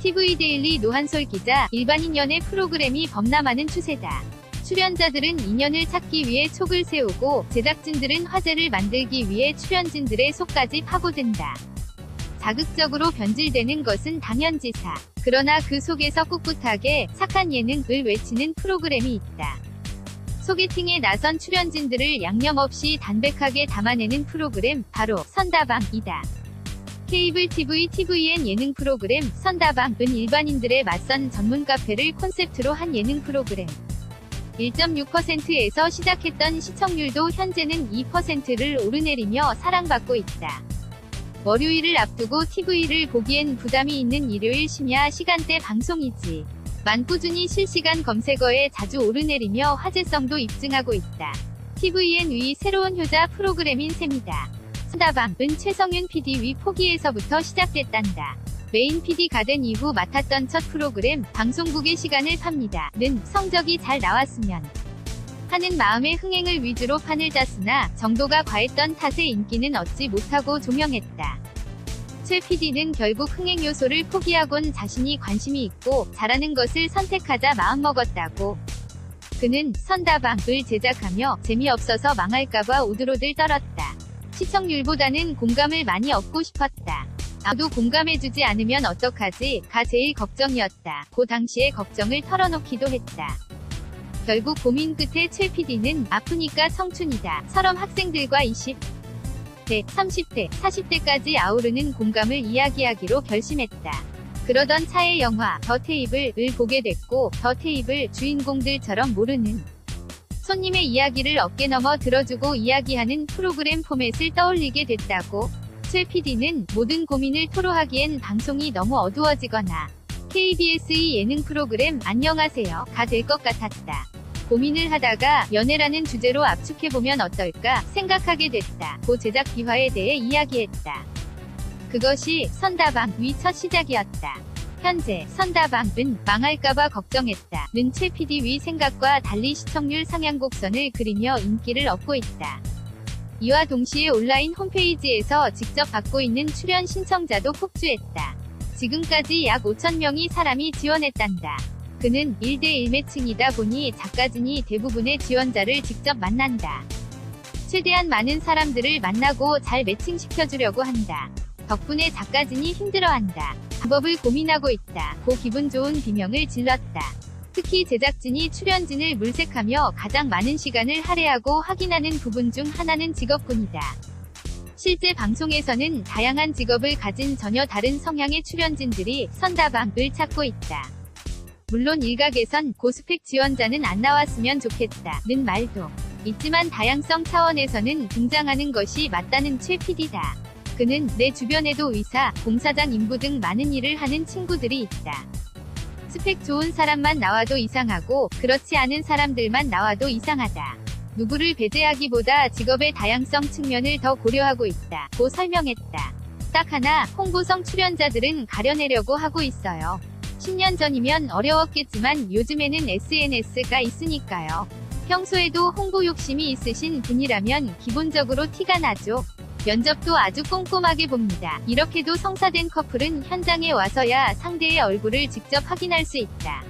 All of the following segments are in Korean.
TV데일리 노한솔 기자, 일반인 연애 프로그램이 범람하는 추세다. 출연자들은 인연을 찾기 위해 촉을 세우고 제작진들은 화제를 만들기 위해 출연진들의 속까지 파고든다. 자극적으로 변질되는 것은 당연지사. 그러나 그 속에서 꿋꿋하게 착한 예능을 외치는 프로그램이 있다. 소개팅에 나선 출연진들을 양념 없이 담백하게 담아내는 프로그램 바로 선다방이다. 케이블 TV TVN 예능 프로그램 선다방은 일반인들의 맞선 전문 카페를 콘셉트로 한 예능 프로그램. 1.6%에서 시작했던 시청률도 현재는 2%를 오르내리며 사랑받고 있다. 월요일을 앞두고 TV를 보기엔 부담이 있는 일요일 심야 시간대 방송이지. 만 꾸준히 실시간 검색어에 자주 오르내리며 화제성도 입증하고 있다. TVN 위 새로운 효자 프로그램인 셈이다. 수다방은 최성윤 PD 위 포기에서부터 시작됐단다. 메인 PD가 된 이후 맡았던 첫 프로그램 방송국의 시간을 팝니다. 는 성적이 잘 나왔으면 하는 마음의 흥행을 위주로 판을 짰으나 정도가 과했던 탓에 인기는 얻지 못하고 종영했다. 최 PD는 결국 흥행 요소를 포기하곤 자신이 관심이 있고 잘하는 것을 선택하자 마음먹었다고. 그는 선다방을 제작하며 재미없어서 망할까봐 오들오들 떨었다. 시청률보다는 공감을 많이 얻고 싶었다. 나도 공감해주지 않으면 어떡하지? 가 제일 걱정이었다. 그 당시의 걱정을 털어놓기도 했다. 결국 고민 끝에 최 PD는 아프니까 청춘이다. 처럼 학생들과 20대, 30대, 40대까지 아우르는 공감을 이야기하기로 결심했다. 그러던 차의 영화 더 테이블을 보게 됐고 더 테이블 주인공들처럼 모르는 손님의 이야기를 어깨 넘어 들어주고 이야기하는 프로그램 포맷을 떠올리게 됐다고. 최 PD는 모든 고민을 토로하기엔 방송이 너무 어두워지거나 KBS의 예능 프로그램 안녕하세요 가 될 것 같았다. 고민을 하다가 연애라는 주제로 압축해보면 어떨까 생각하게 됐다. 고 제작 비화에 대해 이야기했다. 그것이 선다방 위 첫 시작이었다. 현재 선다방은 망할까봐 걱정했다. 는최 PD 위 생각과 달리 시청률 상향 곡선을 그리며 인기를 얻고 있다. 이와 동시에 온라인 홈페이지에서 직접 받고 있는 출연 신청자도 폭주했다. 지금까지 약 5천명이 사람이 지원했단다. 그는 1대1 매칭이다 보니 작가진이 대부분의 지원자를 직접 만난다. 최대한 많은 사람들을 만나고 잘 매칭시켜주려고 한다. 덕분에 작가진이 힘들어한다. 방법을 고민하고 있다. 고 기분 좋은 비명을 질렀다. 특히 제작진이 출연진을 물색하며 가장 많은 시간을 할애하고 확인하는 부분 중 하나는 직업군이다. 실제 방송에서는 다양한 직업을 가진 전혀 다른 성향의 출연진들이 선다방을 찾고 있다. 물론 일각에선 고스펙 지원자는 안 나왔으면 좋겠다는 말도 있지만 다양성 차원에서는 등장하는 것이 맞다는 최 PD다. 그는 내 주변에도 의사, 공사장 인부 등 많은 일을 하는 친구들이 있다. 스펙 좋은 사람만 나와도 이상하고 그렇지 않은 사람들만 나와도 이상하다. 누구를 배제하기보다 직업의 다양성 측면을 더 고려하고 있다. 고 설명했다. 딱 하나, 홍보성 출연자들은 가려내려고 하고 있어요. 10년 전이면 어려웠겠지만 요즘에는 SNS가 있으니까요. 평소에도 홍보 욕심이 있으신 분이라면 기본적으로 티가 나죠. 면접도 아주 꼼꼼하게 봅니다. 이렇게도 성사된 커플은 현장에 와서야 상대의 얼굴을 직접 확인할 수 있다.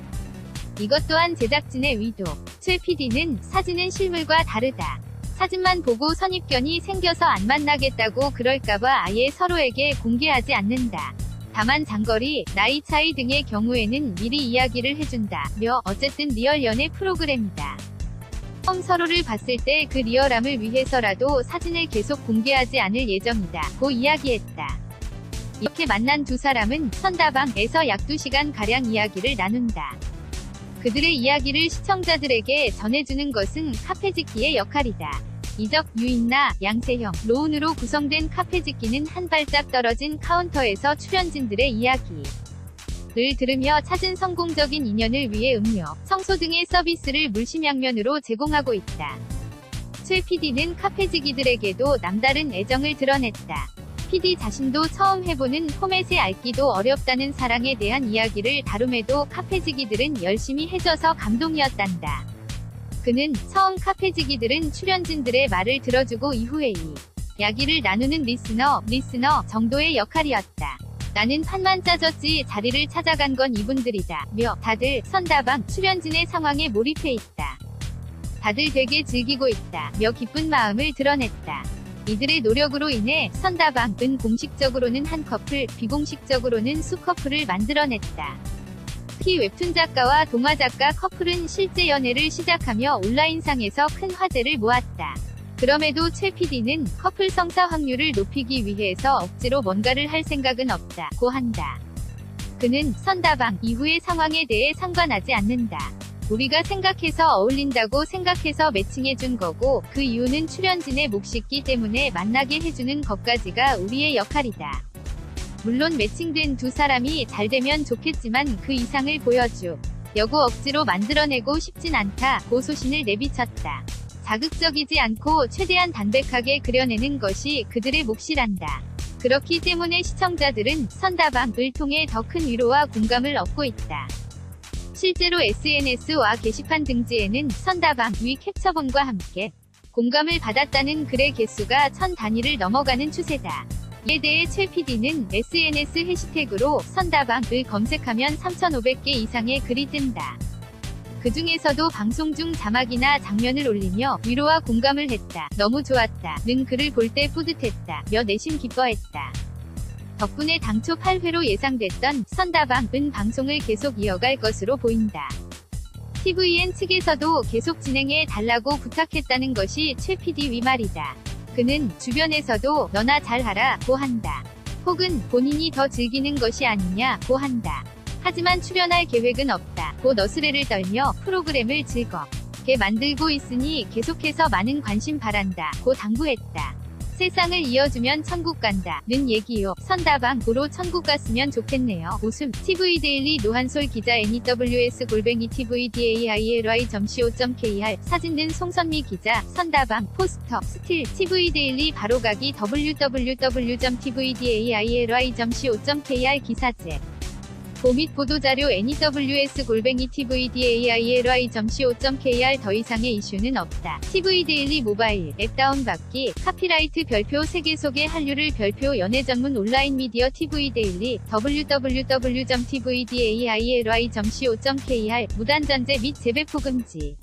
이것 또한 제작진의 위도. 최 PD는 사진은 실물과 다르다. 사진만 보고 선입견이 생겨서 안 만나겠다고 그럴까봐 아예 서로에게 공개하지 않는다. 다만 장거리, 나이 차이 등의 경우에는 미리 이야기를 해준다 며 어쨌든 리얼 연애 프로그램이다. 처음 서로를 봤을 때 그 리얼함을 위해서라도 사진을 계속 공개하지 않을 예정이다. 고 이야기했다. 이렇게 만난 두 사람은 선다방에서 약 2시간 가량 이야기를 나눈다. 그들의 이야기를 시청자들에게 전해주는 것은 카페지키의 역할이다. 이적, 유인나, 양세형, 로운으로 구성된 카페짓기는 한 발짝 떨어진 카운터에서 출연진들의 이야기. 를 들으며 찾은 성공적인 인연을 위해 음료, 청소 등의 서비스를 물심양면으로 제공하고 있다. 최 PD는 카페지기들에게도 남다른 애정을 드러냈다. PD 자신도 처음 해보는 포맷에 알기도 어렵다는 사랑에 대한 이야기를 다룸에도 카페지기들은 열심히 해줘서 감동이었단다. 그는 처음 카페지기들은 출연진들의 말을 들어주고 이후에 이 이야기를 나누는 리스너, 리스너 정도의 역할이었다. 나는 판만 짜졌지 자리를 찾아간 건 이분들이다. 며 다들 선다방 출연진의 상황에 몰입해 있다. 다들 되게 즐기고 있다. 며 기쁜 마음을 드러냈다. 이들의 노력으로 인해 선다방은 공식적으로는 한 커플, 비공식적으로는 수 커플을 만들어냈다. 특히 웹툰 작가와 동화 작가 커플은 실제 연애를 시작하며 온라인상에서 큰 화제를 모았다. 그럼에도 최 PD는 커플 성사 확률을 높이기 위해서 억지로 뭔가를 할 생각은 없다고 한다. 그는 선다방 이후의 상황에 대해 상관하지 않는다. 우리가 생각해서 어울린다고 생각해서 매칭해준 거고 그 이유는 출연진의 몫이기 때문에 만나게 해주는 것까지가 우리의 역할이다. 물론 매칭된 두 사람이 잘 되면 좋겠지만 그 이상을 보여줘. 여고 억지로 만들어내고 싶진 않다. 고 소신을 내비쳤다. 자극적이지 않고 최대한 담백하게 그려내는 것이 그들의 몫이란다. 그렇기 때문에 시청자들은 선다방을 통해 더 큰 위로와 공감을 얻고 있다. 실제로 SNS와 게시판 등지에는 선다방 위 캡처본과 함께 공감을 받았다는 글의 개수가 천 단위를 넘어가는 추세다. 이에 대해 최 PD는 SNS 해시태그로 선다방을 검색하면 3,500개 이상의 글이 뜬다. 그 중에서도 방송 중 자막이나 장면을 올리며 위로와 공감을 했다. 너무 좋았다. 는 글을 볼 때 뿌듯했다. 며 내심 기뻐했다. 덕분에 당초 8회로 예상됐던 선다방은 방송을 계속 이어갈 것으로 보인다. TVN 측에서도 계속 진행해 달라고 부탁했다는 것이 최 PD 위말이다. 그는 주변에서도 너나 잘하라 고 한다. 혹은 본인이 더 즐기는 것이 아니냐 고 한다. 하지만 출연할 계획은 없다. 고 너스레를 떨며 프로그램을 즐겁게 만들고 있으니 계속해서 많은 관심 바란다. 고 당부했다. 세상을 이어주면 천국 간다. 는 얘기요. 선다방으로 천국 갔으면 좋겠네요. 웃음. TV 데일리 노한솔 기자 NEWS 골뱅이 TVDAIRY.co.kr 사진 든 송선미 기자 선다방 포스터 스틸 TV 데일리 바로 가기 www.tvdaily.co.kr 기사제 고및 보도자료 NEWS 골뱅이 TVDAIRY.co.kr 더 이상의 이슈는 없다. TV데일리 모바일 앱 다운받기 카피라이트 별표 3개 속의 한류를 별표 연예 전문 온라인 미디어 TV데일리 www.tvdaily.co.kr 무단전제 및 재배포 금지